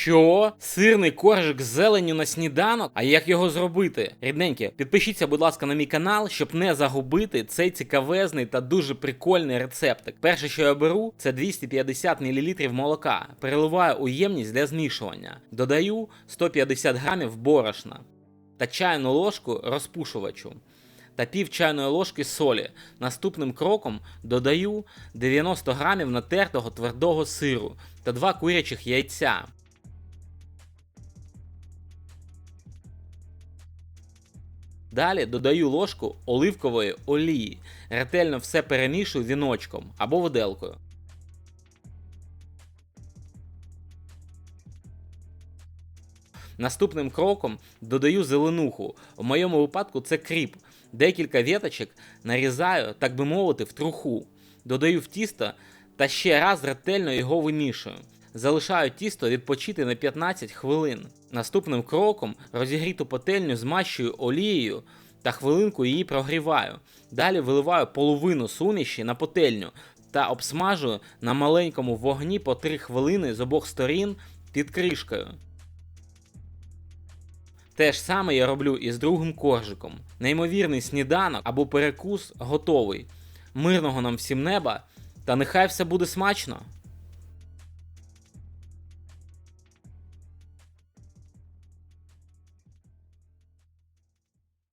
Що? Сирний коржик з зеленню на сніданок? А як його зробити? Рідненькі, підпишіться, будь ласка, на мій канал, щоб не загубити цей цікавезний та дуже прикольний рецептик. Перше, що я беру, це 250 мл молока. Переливаю у ємність для змішування. Додаю 150 грамів борошна та чайну ложку розпушувачу та пів чайної ложки солі. Наступним кроком додаю 90 грамів натертого твердого сиру та 2 курячих яйця. Далі додаю ложку оливкової олії. Ретельно все перемішую віночком або виделкою. Наступним кроком додаю зеленуху. В моєму випадку це кріп. Декілька віточок нарізаю, так би мовити, в труху. Додаю в тісто та ще раз ретельно його вимішую. Залишаю тісто відпочити на 15 хвилин. Наступним кроком розігріту пательню змащую олією та хвилинку її прогріваю. Далі виливаю половину суміші на пательню та обсмажую на маленькому вогні по 3 хвилини з обох сторін під кришкою. Те ж саме я роблю і з другим коржиком. Неймовірний сніданок або перекус готовий. Мирного нам всім неба, та нехай все буде смачно!